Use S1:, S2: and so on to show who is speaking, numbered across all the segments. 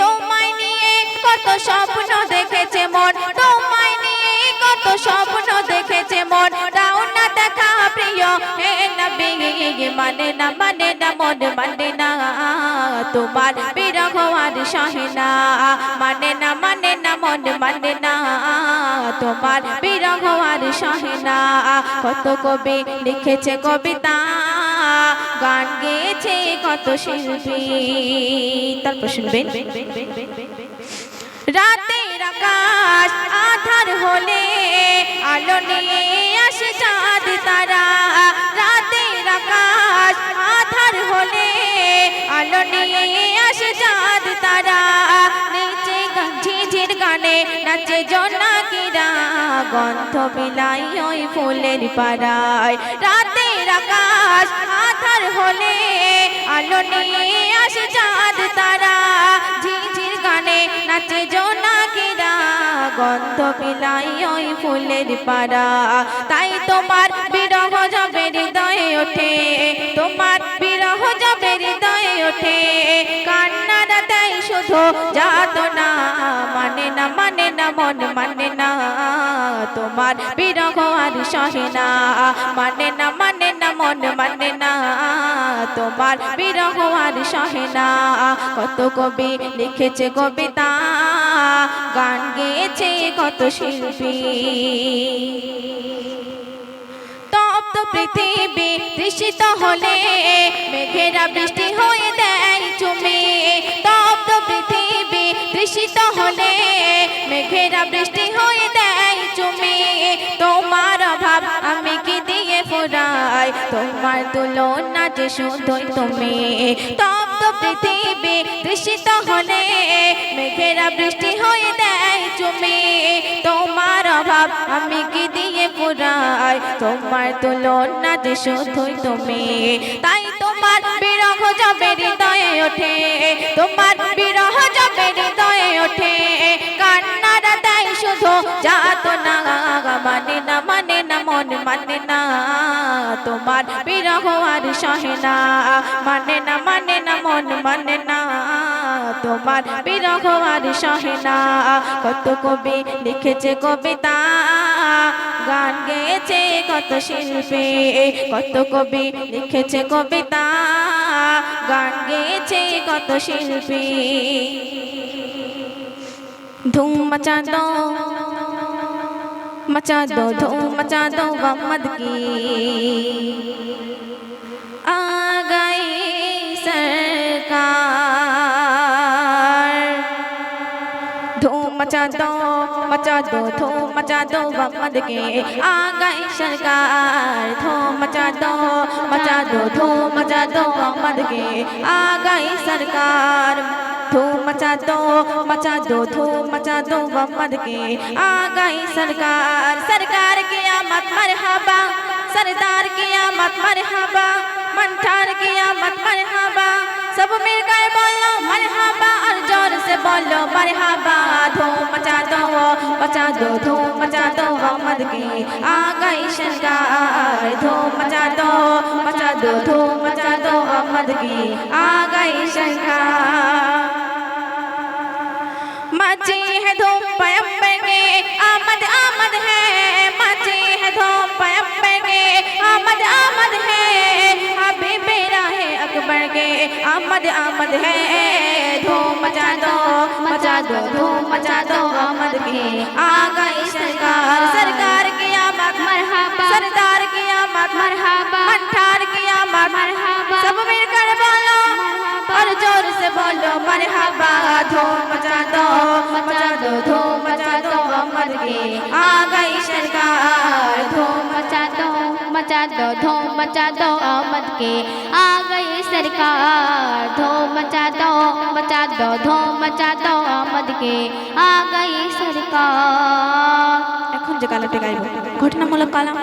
S1: তোমায় নিয়ে কত স্বপ্ন দেখেছে মন। তোমায় নিয়ে কত স্বপ্ন দেখেছে মন। দাও না দেখা প্রিয়। হে নবী মানে না মানে না, মন মানে না। তোমার বিরহ আর সহে মানে না মানে না, মন মানে না। তোমার বিরহ আর কত কবি লিখেছে কবিতা। গান গেয়েছে কত শিল্পী তারপর শুনবেন রাতের আকাশ আধার হলে আলো নিয়ে আসে চাঁদ তারা রাতের আকাশ আধার হলে আলো নিয়ে আসে চাঁদ তারা নিচে ঝিঝির গানে নাচে জোনাকিরা গন্ধ বিলাই ওই ফুলের পাড়ায় রাতের আকাশ আধার হলে আলো নিয়ে আসে চাঁদ তারা। ঝিঝির গানে নাচে জোনাকিরা গন্ধ পিলাই ওই ফুলের পাড়া। তাই তোমার বিরহ যাবে মানে না মানে না, মন মানে না। তোমার বিরহ আর সহে না মানে না মানে না, মন মানে না। তোমার বিরহ আর সহে না। কত কবি লিখেছে কবিতা, গান গেয়েছে কত শিল্পী। তপ্ত পৃথিবী দৃষ্টিত হলে মেঘেরা বৃষ্টি হয়ে দেয় চুমে। তপ্ত পৃথিবী দৃষ্টিত হলে, মেঘেরা বৃষ্টি হয়ে দেয় চুমে। তোমার অভাব আমি কি দিয়ে ফুরাই? তোমার তুলনা যে শুধুই তুমি। তপ্ত পৃথিবী দৃষ্টিত হলে, মেঘেরা বৃষ্টি হয়ে দেয় চুমে। তোমার অভাব আমি কি দিয়ে পুরাই তোমার তুলনা যে শুধুই তুমি। তাই তোমার বিরহ যাবে হৃদয়ে ওঠে। তোমার না মানে মানে মন মানে তোমার বিরহ আর মানে না মানে না, মন মানে না। তোমার বিরহ আর সহে না। কত কবি লিখেছে কবিতা, গান গেয়েছে কত শিল্পী, কত কবি লিখেছে কবিতা। গান গেছে কত শিল্পী। ধুম মচা দো মচা দো, ধুম মচা দো মোহাম্মদ কি। আ গাই সরকার मचा दो मचा दो धूम मचा दो मोहम्मद के आ गई सरकार। मचा दो मचा दो धूम मचा दो मोहम्मद के आ गई सरकार। धूम मचा दो मचा दो धूम मचा दो मोहम्मद के आ गई सरकार। सरकार की आमद मरहबा, सरदार की आमद मरहबा, मंठार की आमद मरहबा, सब मिलकर बोलो, मरहबा, धूम मचा दो मचा दो, धूम मचा दो मोहम्मद की आ गई सरकार। धूम मचा दो मचा दो, धूम मचा दो मोहम्मद की आ गई सरकार। मची है धूम पयम्बर के, आमद आमद है। मची है धूम पयम्बर के, आमद आमद है। हबीब मेरा है अकबर के, आमद आमद है। मचा दो मचा दो धूम मचा दो आमद की आ गई सरकार। सरकार की आमद
S2: मरहबा।
S1: सरदार की आमद
S2: मरहबा।
S1: मंठार की आमद
S2: मरहबा।
S1: सब मिलकर बोलो और ज़ोर से बोलो मरहबा। धूम मचा दो मचा दो धूम मचा दो मोहम्मद की आ गई
S2: मचा दो धूम मचा दो अहमद के आ गई सरकार धूम मचा दो मचा दो धूम मचा दो अहमद के आ गई सरकार
S1: এখন যে গালাটা গাইব ঘটনামূলক কালাম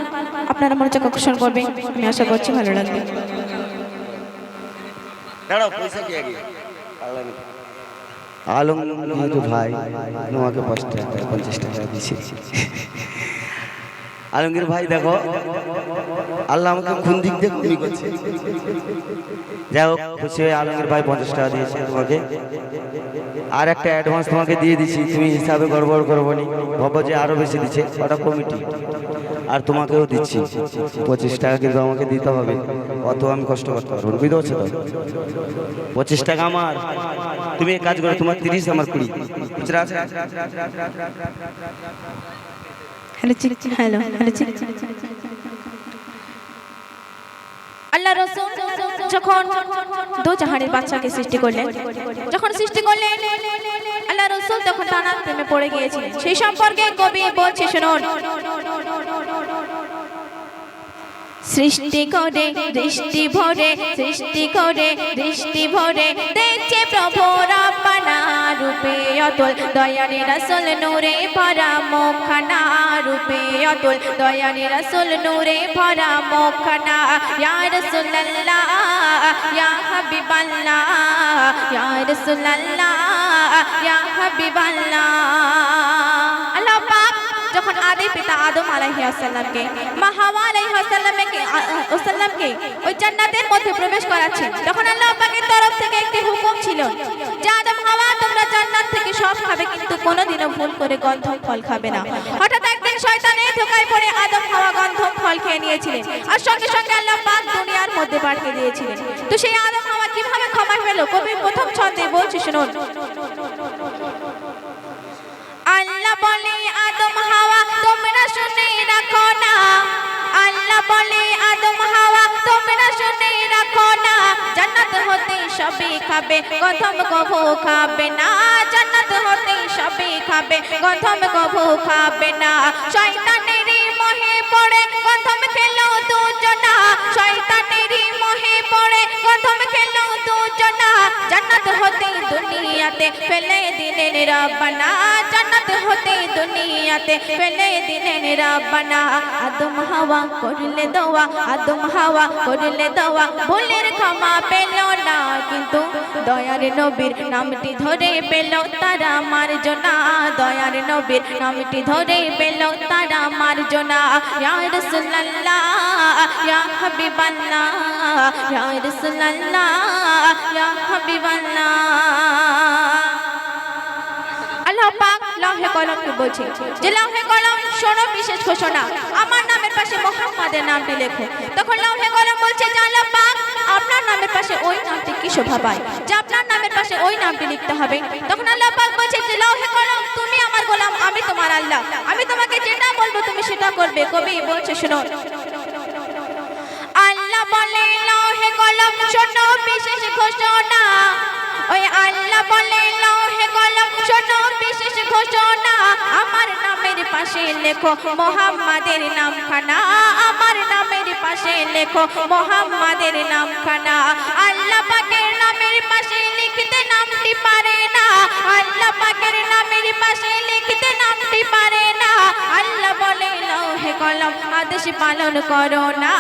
S1: আপনারা মনোযোগ আকর্ষণ করবেন আমি আশা করছি ভালো লাগবে
S3: দাঁড়াও পয়সা কি আগে আলম কিন্তু ভাই তোমাকে পাঁচ টাকা পঞ্চাশ টাকা দিছি আলমগীর ভাই, দেখো, আল্লাহ আমাকে কোন দিক দিয়ে কমি করছে। যাই হোক, খুশি হয়ে আলমগীর ভাই পঞ্চাশ টাকা দিয়েছে তোমাকে। আর একটা অ্যাডভান্স তোমাকে দিয়ে দিছি, তুমি হিসাবে গড়বড় করব নি ভাবো যে আরও বেশি দিচ্ছে, ওটা কমিটি। আর তোমাকেও দিচ্ছি, পঁচিশ টাকা কিন্তু আমাকে দিতে হবে, অত আমি কষ্ট করতে পারব বুঝতে পারছ তো? পঁচিশ টাকা আমার, তুমি কাজ করো, তোমার তিরিশ আমার কুড়ি
S1: আল্লাহ রসুল যখন দু জাহানের বাচ্চাকে সৃষ্টি করলেন, যখন সৃষ্টি করলেন, আল্লাহ রসুল তখন তানার প্রেমে পড়ে গিয়েছিলেন। সেই সম্পর্কে কবি বলছে, শুনুন। সৃষ্টি করে, দৃষ্টি ভরে, সৃষ্টি করে, দৃষ্টি ভরে, দেখছে প্রভু রূপে অতুল দয়ানি রাসুল নূরে ভরা মুখখানা। রূপে অতুল দয়ানি রাসুল নূরে ভরা মুখখানা। ইয়া রাসূলুল্লাহ, ইয়া হাবিবাল্লাহ, ইয়া রাসূলুল্লাহ, ইয়া হাবিবাল্লাহ। যখন আদি পিতা আদম আলাইহিসসালামকে মা হাওয়া আলাইহিসসালামকে ওসাল্লামকে ওই জান্নাতের মধ্যে প্রবেশ করাচ্ছেন, তখন আল্লাহ পাকের তরফ থেকে একটি হুকুম ছিল, যে জান্নাত থেকে সব খাবে, কিন্তু কোনোদিনও ভুল করে গন্ধম ফল খাবে না। হঠাৎ একদিন শয়তান এই ধোকায় পড়ে আদম হাওয়া গন্ধম ফল খেয়ে নিয়েছিলেন। আর সঙ্গে সঙ্গে আল্লাহ পাক দুনিয়ার মধ্যে পাঠিয়ে দিয়েছিলেন। তো সেই আদম হাওয়া কীভাবে ক্ষমা পেল? কবি প্রথম ছন্দে বলছি, শুনুন। আল্লাহ বলে সবে খাবে প্রথম কভু খাবে না, জান্নাত হতে সবে খাবে প্রথম কভু খাবে না। শয়তানের মোহে পড়ে প্রথম খেলো দুজনা। শয়তানের মোহে পড়ে প্রথম খেলো দুজনা। জান্নাত হতে দুনিয়াতে ফেলে দিলেন রব্বানা। জান্নাত হতে দুনিয়াতে ফেলে দিলেন রব্বানা। আদম হাওয়া করলে দোয়া, আদম হাওয়া করলে দোয়া। ভুলের ক্ষমা পেল না, কিন্তু দয়ার নবীর নামটি ধরে পেল তারা মার্জনা দয়ার নবীর নামটি ধরে পেল তারা মার্জনা ইয়া রাসূলুল্লাহ, ইয়া হাবিবাল্লাহ, ইয়া রাসূলুল্লাহ, ইয়া হাবিবাল্লাহ। আল্লাহ আমার নামের পাশে মোহাম্মদের নামটি লেখো। তখন লৌহে কলম বলছে যে পাক আপনার নামের পাশে ওই নামটি কি শোভা পায়? যে আপনার নামের পাশে ওই নামটি লিখতে হবে। তখন আল্লাহ পাক বলছে যে লৌহে কলম, তুমি আমার গোলাম, আমি তোমার আল্লাহ। আমি তোমাকে যেটা বলব, তুমি সেটা করবে। কবি বলছে, শুনো। আল্লাহ বলে লাও হে কলম, শোনো, বিশেষ ঘোষণা। ওই আল্লাহ বলে লাও হে কলম, শোনো, বিশেষ ঘোষণা। আমার নামের পাশে লেখো, মোহাম্মদের নামখানা। পাশে লেখো মোহাম্মদের নামখানা। আল্লাহ পাকের নামের পাশে লিখতে নামটি পারে না। আল্লাহ পাকের নামের পাশে লিখতে নামটি পারে না। আল্লাহ বলে লৌহে কলম আদেশ পালন করো না।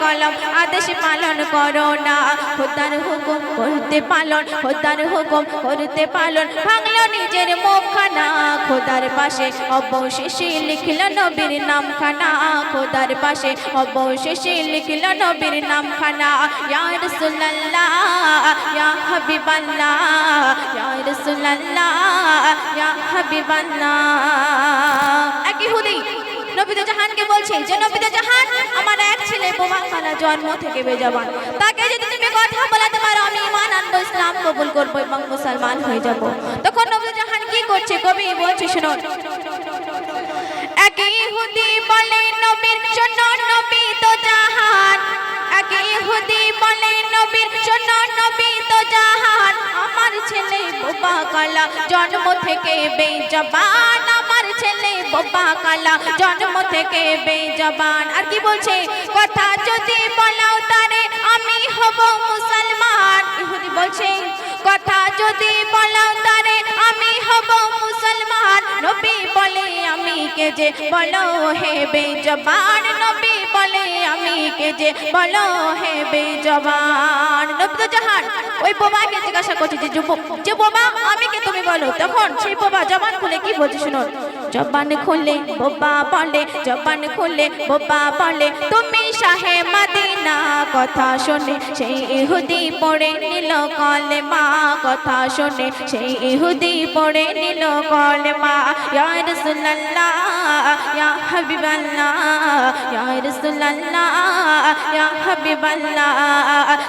S1: কলম আদেশ পালন করো না। খোদার হুকুম করতে পালন, খোদার হুকুম করতে পালন। ভাঙলো নিজের মুখখানা, খোদার পাশে অবশেষে লিখল নবীর নামখানা। খোদার পাশে অবশেষে লিখল নবীর নামখানা। ইয়া রাসূলুল্লাহ, ইয়া হাবিবাল্লাহ, ইয়া রাসূলুল্লাহ হাবিবাল্লাহ। একই হুদি নবীদ জাহানকে বলছে যে নবীদ জাহান, আমার এক ছেলে বোমা খানা জন্ম থেকে বেজাবান। তাকে যদি তুমি কথা বলাতে পারো আমি ইমান আনব, ইসলাম কবুল করব এবং মুসলমান হয়ে যাব। তখন নবীদ জাহান কি করছে? কবি বলছে শুনুন একই হুদি বলে, নবীর শোনো নবী তো জাহান। একই হুদি বলে, নবীর শোনো নবী তো জাহান। আমার ছেলে বোবা কালা জন্ম থেকে বেজবান। ছেলে বোবা কালা, জন্ম থেকে বেজবান। আর কি বলছে? কথা যদি বলাও তারে আমি হব মুসলমান। ইহুদি বলছে, কথা যদি বলাও তারে আমি হব মুসলমান। নবী বলে, আমি কে যে বলো হে বেজবান? নবী বলে, আমি কে যে বলো হে বেজবান? নবী তো জাহান, ওই বোবাকে জিজ্ঞাসা করছে যে যুবক যে বোবা আমি কে তুমি বলো? তখন সেই বোবা জবান খুলে কি বলছে শুনুন। জবান খুলে, বোবা বলে, জবান খুলে, বোবা বলে, তুমি শাহে মাদিনা, কথা শুনে। সেই ইহুদি পড়ে নিল কলে মা কথা শুনে। সেই ইহুদি পড়ে নিল কলেমা, ইয়া রাসূলুল্লাহ, ইয়া হাবিবাল্লাহ, ইয়া রাসূলুল্লাহ, ইয়া হাবিবাল্লাহ।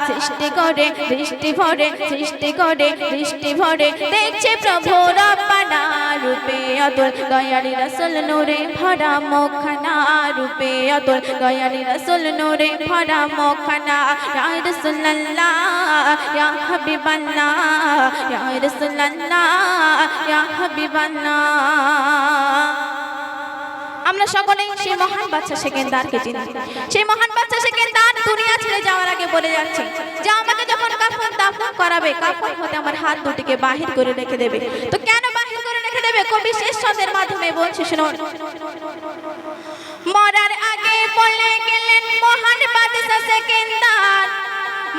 S1: সৃষ্টি করে দৃষ্টি ভরে, সৃষ্টি করে দৃষ্টি ভরে। দেখছে প্রভু রব্বানা রূপে অতুল দয়ালি রাসূল নূরে ভরা মুখখানা রূপে অতুল। দয়ালি রাসূল নূরে ভরা মুখখানা ইয়া রাসূলুল্লাহ ইয়া হাবিবাল্লাহ ইয়া রাসূলুল্লাহ ইয়া হাবিবাল্লাহ। আমরা সকলেই সেই মহান বাচ্চা সেকেন্দারকে চিনি। সেই মহান বাচ্চা সেকেন্দার দুনিয়া ছেড়ে যাওয়ার আগে বলে যাচ্ছে, যে আমাকে যখন কাফন দাফন করাবে, কাফন হতে আমার হাত দুটিকে বাহির করে রেখে দেবে। তো কেন দেবে কবি শেষ ছন্দের মাধ্যমে বলছে, শুনুন। মরার আগে বলে গেলেন মহান বাদশা সেকেন্দার।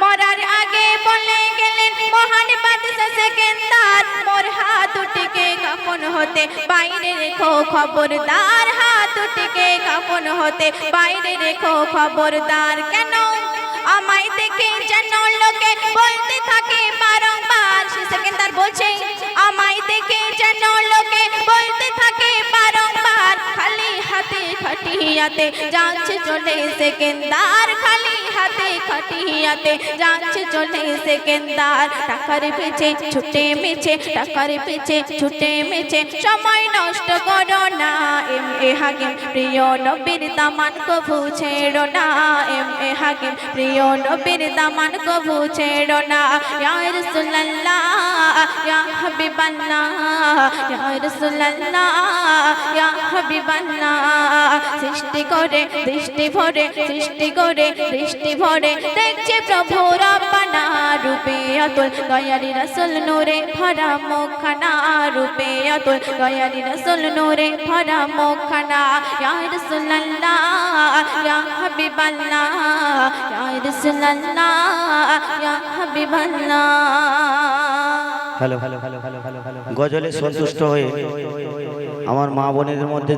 S1: মরার আগে বলে গেলেন মহান বাদশা সেকেন্দার। মোর হাত দুটিকে কাফন হতে, বাইরে রেখো খবরদার। হাত দুটিকে কাফন হতে, বাইরে রেখো খবরদার। কেন আমায় দেখে যেন লোকে বলতে থাকে বারংবার, সে সেকেন্দার বলছে খাটিয়াতে যাচ্ছে চলে সেকেন্দার, খালি হাতে খাটিয়াতে, যাচ্ছে চলে সেকেন্দার। টাকার পিছে ছুটে মেছে, টাকার পিছে ছুটে মেছে, সময় নষ্ট করো না। এম এ হাকিম, প্রিয় নবীর দামান কভু ছেড়ো না। এম এ হাকিম, প্রিয় নবীর দামান কভু ছেড়ো না। ইয়া রাসূলুল্লাহ। ইয়া হাবিবাল্লাহ ইয়া রাসূলুল্লাহ ইয়া হাবিবাল্লাহ সৃষ্টি করে দৃষ্টি ভরে, সৃষ্টি করে দৃষ্টি ভরে দেখছে প্রভু রব্বানা রূপে অতুল দয়ালি রাসূল নূরে ভরা মুখখানা, রূপে অতুল দয়ালি রাসূল নূরে ভরা মুখখানা। ইয়া রাসূলুল্লাহ, ইয়া হাবিবাল্লাহ, ইয়া রাসূলুল্লাহ, ইয়া হাবিবাল্লাহ।
S3: গজলে সন্তুষ্ট হয়ে আমার মা বোনের মধ্যে